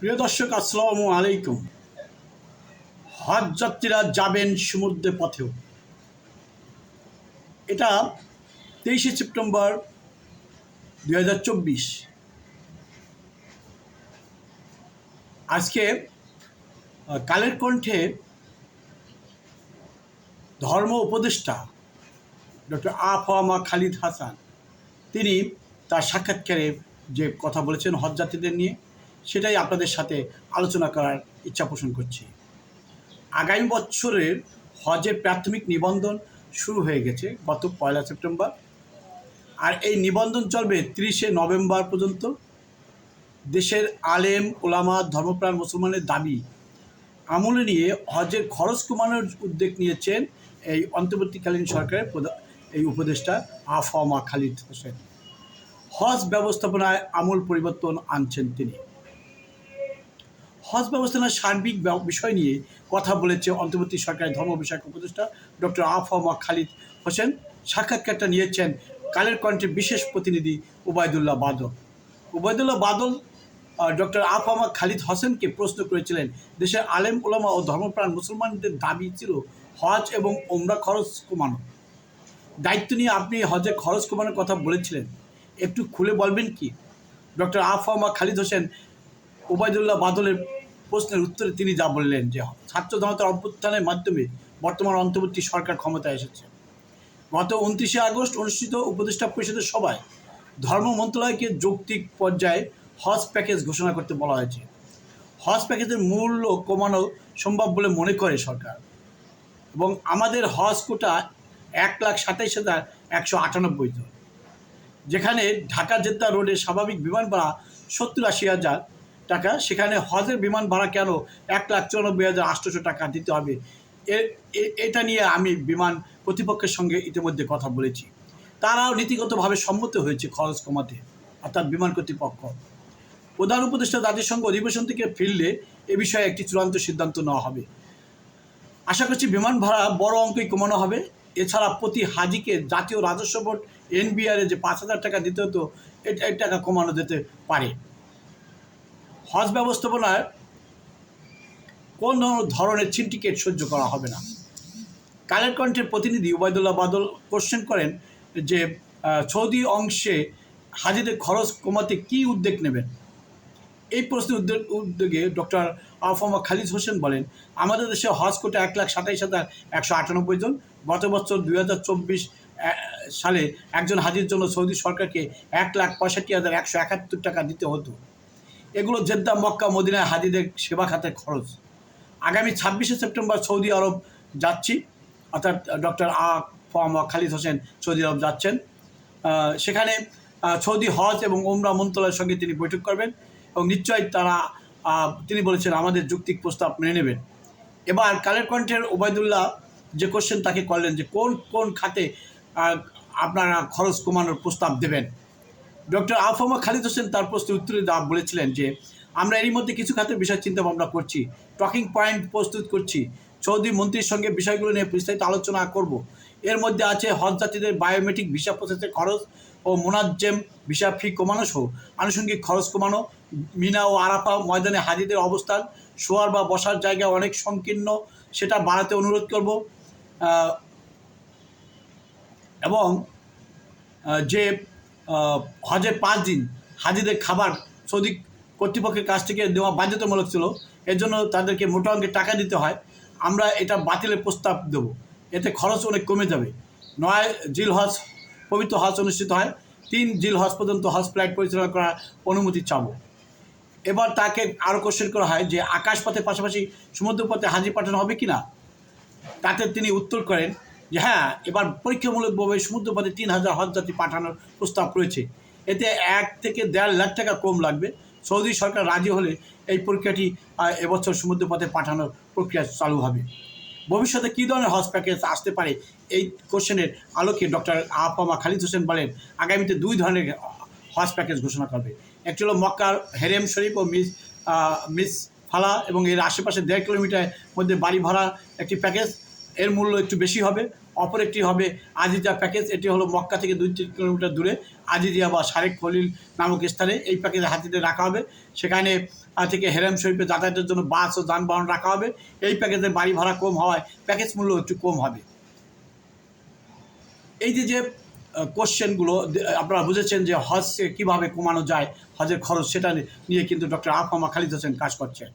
প্রিয় দর্শক, আসসালামু আলাইকুম। হজ যাত্রীরা যাবেন সমুদ্রে পথেও। এটা তেইশে সেপ্টেম্বর দুই হাজার চব্বিশ। আজকে কালের কণ্ঠে ধর্ম উপদেষ্টা ডক্টর আফামা খালিদ হাসান, তিনি তার সাক্ষাৎকারে যে কথা বলেছেন হজ যাত্রীদের নিয়ে সেটাই আপনাদের সাথে আলোচনা করার ইচ্ছা পোষণ করছি। আগামী বছরের হজের প্রাথমিক নিবন্ধন শুরু হয়ে গেছে গত পয়লা সেপ্টেম্বর। আর এই নিবন্ধন চলবে তিরিশে নভেম্বর পর্যন্ত। দেশের আলেম, ওলামা, ধর্মপ্রাণ মুসলমানের দাবি আমলে নিয়ে হজের খরচ কমানোর উদ্যোগ নিয়েছেন এই অন্তর্বর্তীকালীন সরকারের এই উপদেষ্টা আফমা খালিদ হোসেন। হজ ব্যবস্থাপনায় আমূল পরিবর্তন আনছেন তিনি। হজ ব্যবস্থাপনার সার্বিক বিষয় নিয়ে কথা বলেছে অন্তর্বর্তী সরকারের ধর্ম বিষয়ক উপদেষ্টা ডক্টর আফমা খালিদ হোসেন। সাক্ষাৎকারটা নিয়েছেন কালের কণ্ঠের বিশেষ প্রতিনিধি উবায়দুল্লাহ বাদল। উবায়দুল্লাহ বাদল ডক্টর আফমা খালিদ হোসেনকে প্রশ্ন করেছিলেন, দেশের আলেম ওলামা ও ধর্মপ্রাণ মুসলমানদের দাবি ছিল হজ এবং ওমরা খরচ কমানো। দায়িত্ব নিয়ে আপনি হজে খরচ কমানোর কথা বলেছিলেন। একটু খুলে বলবেন কি? ডক্টর আফমা খালিদ হোসেন ওবায়দুল্লাহ বাদলের প্রশ্নের উত্তরে তিনি যা বললেন যে ছাত্র জনতার অভ্যুত্থানের মাধ্যমে বর্তমান অন্তর্বর্তী সরকার ক্ষমতায় এসেছে। গত উনত্রিশে আগস্ট অনুষ্ঠিত উপদেষ্টা পরিষদের সভায় ধর্ম মন্ত্রণালয়কে যৌক্তিক পর্যায়ে হজ প্যাকেজ ঘোষণা করতে বলা হয়েছে। হজ প্যাকেজের মূল্য কমানো সম্ভব বলে মনে করে সরকার। এবং আমাদের হজ কোটা এক লাখ সাতাইশ হাজার একশো আটানব্বই জন। যেখানে ঢাকা জেদ্দা রোডে স্বাভাবিক বিমান ভাড়া সত্তর আশি হাজার টাকা, সেখানে হজের বিমান ভাড়া কেন? এক লাখ চুরানব্বই হাজার আটশোশো টাকা দিতে হবে। এটা নিয়ে আমি বিমান কর্তৃপক্ষের সঙ্গে ইতিমধ্যে কথা বলেছি। তারাও নীতিগতভাবে সম্মত হয়েছে খরচ কমাতে, অর্থাৎ বিমান কর্তৃপক্ষ। প্রধান উপদেষ্টা জাতিসংঘ অধিবেশন থেকে ফিরলে এ বিষয়ে একটি চূড়ান্ত সিদ্ধান্ত নেওয়া হবে। আশা করছি বিমান ভাড়া বড় অঙ্কই কমানো হবে। এছাড়া প্রতি হাজিকে জাতীয় রাজস্ব বোর্ড, এনবিআরে যে পাঁচ হাজার টাকা দিতে হতো এটা টাকা কমানো যেতে পারে। হজ ব্যবস্থাপনায় কোন ধরনের সিন্ডিকেট সহ্য করা হবে না। কালের কণ্ঠের প্রতিনিধি উবায়দুল্লাহ বাদল কোশ্চেন করেন যে সৌদি অংশে হাজিদের খরচ কমাতে কী উদ্যোগ নেবেন? এই প্রশ্নের উদ্যোগ উদ্যোগে ডক্টর আফমা খালিদ হোসেন বলেন, আমাদের দেশে হজ কোটা এক লাখ সাতাইশ হাজার একশো আটানব্বই জন। গত বছর দুই হাজার চব্বিশ সালে একজন হাজির জন্য সৌদি সরকারকে এক লাখ পঁয়ষট্টি হাজার একশো একাত্তর টাকা দিতে হতো। এগুলো জেদ্দা, মক্কা, মদিনায় হাজিদের সেবা খাতের খরচ। আগামী ছাব্বিশে সেপ্টেম্বর সৌদি আরব যাচ্ছি, অর্থাৎ doctor AFM Khalid Hossain Saudi আরব যাচ্ছেন। সেখানে সৌদি হজ এবং ওমরা মন্ত্রণালয়ের সঙ্গে তিনি বৈঠক করবেন এবং নিশ্চয়ই তারা তিনি বলেছেন আমাদের যুক্তিক প্রস্তাব মেনে নেবেন। এবার কালের কণ্ঠের ওবায়দুল্লাহ যে কোশ্চেন তাকে করলেন যে কোন কোন খাতে আপনারা খরচ কমানোর প্রস্তাব দেবেন? ডক্টর আফমা খালিদ হোসেন তার প্রশ্নের উত্তরে বলেছিলেন যে, আমরা এরই মধ্যে কিছু খাতের বিষয় চিন্তা ভাবনা করছি, টকিং পয়েন্ট প্রস্তুত করছি। সৌদি মন্ত্রীর সঙ্গে বিষয়গুলো নিয়ে বিস্তারিত আলোচনা করব। এর মধ্যে আছে হজ যাত্রীদের বায়োমেট্রিক ভিসা প্রসেসের খরচ ও মোনাজ্জেম ভিসা ফি কমানো সহ আনুষঙ্গিক খরচ কমানো। মিনা ও আরাফা ময়দানে হাজিদের অবস্থান, শোয়ার বা বসার জায়গা অনেক সংকীর্ণ, সেটা বাড়াতে অনুরোধ করব। এবং যে হজের পাঁচ দিন হাজিদের খাবার সৌদি কর্তৃপক্ষের কাছ থেকে দেওয়া বাধ্যতামূলক ছিল। এর জন্য তাদেরকে মোটা অঙ্কের টাকা দিতে হয়। আমরা এটা বাতিলের প্রস্তাব দেব। এতে খরচ অনেক কমে যাবে। নয় জিল হজ, পবিত্র হজ অনুষ্ঠিত হয়। তিন জিল হজ পর্যন্ত হজ ফ্লাইট পরিচালনা করার অনুমতি চাব। এবার তাকে আরও কোশ্চেন করা হয় যে, আকাশপথের পাশাপাশি সমুদ্রপথে হাজি পাঠানো হবে কি না তাতে তিনি উত্তর করেন যে হ্যাঁ এবার পরীক্ষামূলকভাবে সমুদ্রপথে তিন হাজার হজযাত্রী পাঠানোর প্রস্তাব রয়েছে। এতে এক থেকে দেড় লাখ টাকা কম লাগবে। সৌদি সরকার রাজি হলে এই পরীক্ষাটি এবছর সমুদ্রপথে পাঠানোর প্রক্রিয়া চালু হবে। ভবিষ্যতে কী ধরনের হজ প্যাকেজ আসতে পারে? এই কোশ্চেনের আলোকে ডক্টর আপামা খালিদ হোসেন বলেন, আগামীতে দুই ধরনের হজ প্যাকেজ ঘোষণা করবে। একটি হলো মক্কার হেরেম শরীফ ও মিস মিস ফালা এবং এর আশেপাশে দেড় কিলোমিটার মধ্যে বাড়ি ভাড়া একটি প্যাকেজ এর মূল্য একটু বেশি হবে। অপর একটি হবে আজিদিয়া প্যাকেজ। এটি হলো মক্কা থেকে দুই তিন কিলোমিটার দূরে। আজিদিয়া বা শারেক খলিল নামক স্থানে এই প্যাকেজে হাতিতে রাখা হবে। সেখানে থেকে হেরাম শরীফে যাতায়াতের জন্য বাস ও যানবাহন রাখা হবে। এই প্যাকেজের বাড়ি ভাড়া কম হওয়ায় প্যাকেজ মূল্য একটু কম হবে। এই যে যে কোশ্চেনগুলো আপনারা বুঝেছেন যে হজ কীভাবে কমানো যায়, হজের খরচ সেটা নিয়ে কিন্তু ডক্টর আফামা খালিদ হোসেন কাজ করছেন।